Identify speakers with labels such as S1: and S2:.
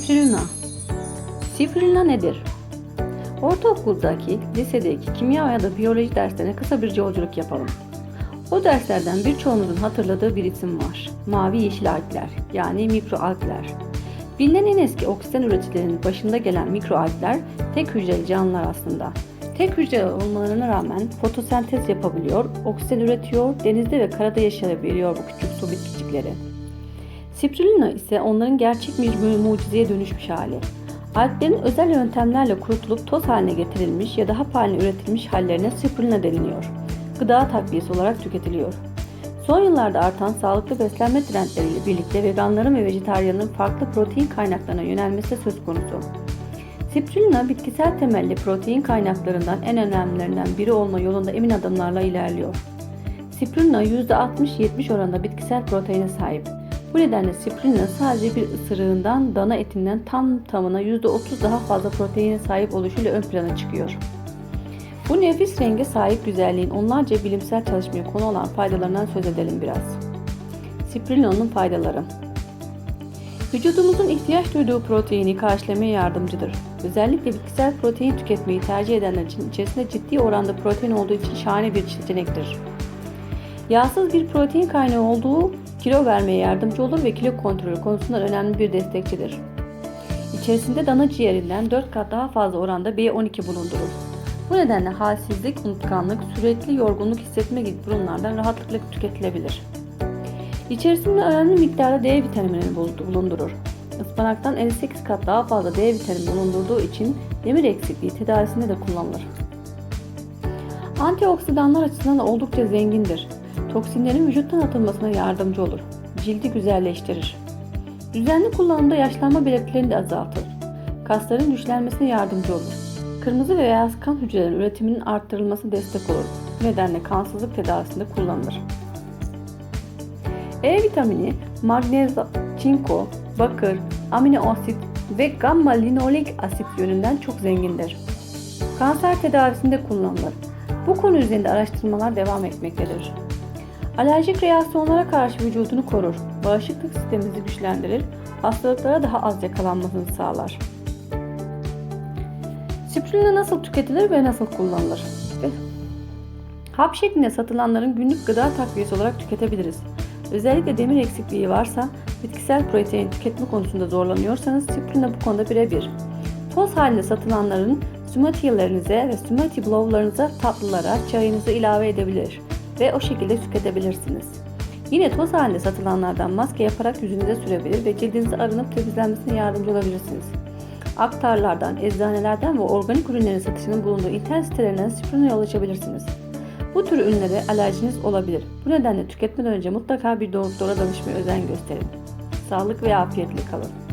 S1: Sifrina Sifrina nedir? Ortaokuldaki, lisedeki kimya ya da biyoloji derslerine kısa bir yolculuk yapalım. O derslerden birçoğumuzun hatırladığı bir isim var. Mavi yeşil algler yani mikroalgler. Bilinen en eski oksijen üreticilerinin başında gelen mikroalgler tek hücreli canlılar aslında. Tek hücreli olmalarına rağmen fotosentez yapabiliyor, oksijen üretiyor, denizde ve karada yaşayabiliyor bu küçük su bitkicikleri. Spirulina ise onların gerçek bir mucizeye dönüşmüş hali. Alglerin özel yöntemlerle kurutulup toz haline getirilmiş ya da hap haline üretilmiş hallerine spirulina deniliyor. Gıda takviyesi olarak tüketiliyor. Son yıllarda artan sağlıklı beslenme trendleriyle birlikte veganların ve vejetaryenlerin farklı protein kaynaklarına yönelmesi söz konusu. Spirulina bitkisel temelli protein kaynaklarından en önemlilerinden biri olma yolunda emin adımlarla ilerliyor. Spirulina %60-70 oranında bitkisel proteine sahip. Bu nedenle spirulina sadece bir ısırığından dana etinden tam tamına %30 daha fazla proteine sahip oluşuyla ön plana çıkıyor. Bu nefis renge sahip güzelliğin onlarca bilimsel çalışmaya konu olan faydalarından söz edelim biraz. Spirulina'nın faydaları Vücudumuzun ihtiyaç duyduğu proteini karşılamaya yardımcıdır. Özellikle bitkisel protein tüketmeyi tercih edenler için içerisinde ciddi oranda protein olduğu için şahane bir seçenektir. Yağsız bir protein kaynağı olduğu kilo vermeye yardımcı olur ve kilo kontrolü konusunda önemli bir destekçidir. İçerisinde dana ciğerinden 4 kat daha fazla oranda B12 bulundurur. Bu nedenle halsizlik, unutkanlık, sürekli yorgunluk hissetme gibi durumlardan rahatlıkla tüketilebilir. İçerisinde önemli miktarda D vitamini bulundurur. Ispanaktan 58 kat daha fazla D vitamini bulundurduğu için demir eksikliği tedavisinde de kullanılır. Antioksidanlar açısından da oldukça zengindir. Toksinlerin vücuttan atılmasına yardımcı olur. Cildi güzelleştirir. Düzenli kullanımda yaşlanma belirtilerini de azaltır. Kasların güçlenmesine yardımcı olur. Kırmızı ve beyaz kan hücrelerinin üretiminin arttırılması destek olur. Bu nedenle kansızlık tedavisinde kullanılır. E vitamini, magnez, çinko, bakır, amino asit ve gamma linolik asit yönünden çok zengindir. Kanser tedavisinde kullanılır. Bu konu üzerinde araştırmalar devam etmektedir. Alerjik reaksiyonlara karşı vücudunu korur, bağışıklık sistemimizi güçlendirir, hastalıklara daha az yakalanmasını sağlar. Spirulina nasıl tüketilir ve nasıl kullanılır? Hap şeklinde satılanların günlük gıda takviyesi olarak tüketebiliriz. Özellikle demir eksikliği varsa, bitkisel protein tüketme konusunda zorlanıyorsanız spirulina bu konuda birebir. Toz halinde satılanların smoothie'lerinize ve smoothie blow'larınıza tatlılara, çayınızı ilave edebilir ve o şekilde tüketebilirsiniz. Yine toz halinde satılanlardan maske yaparak yüzünüze sürebilir ve cildinizi arınıp temizlenmesine yardımcı olabilirsiniz. Aktarlardan, eczanelerden ve organik ürünlerin satışının bulunduğu internet sitelerinden Spruno'ya ulaşabilirsiniz. Bu tür ürünlere alerjiniz olabilir. Bu nedenle tüketmeden önce mutlaka bir doktora danışmaya özen gösterin. Sağlık ve afiyetle kalın.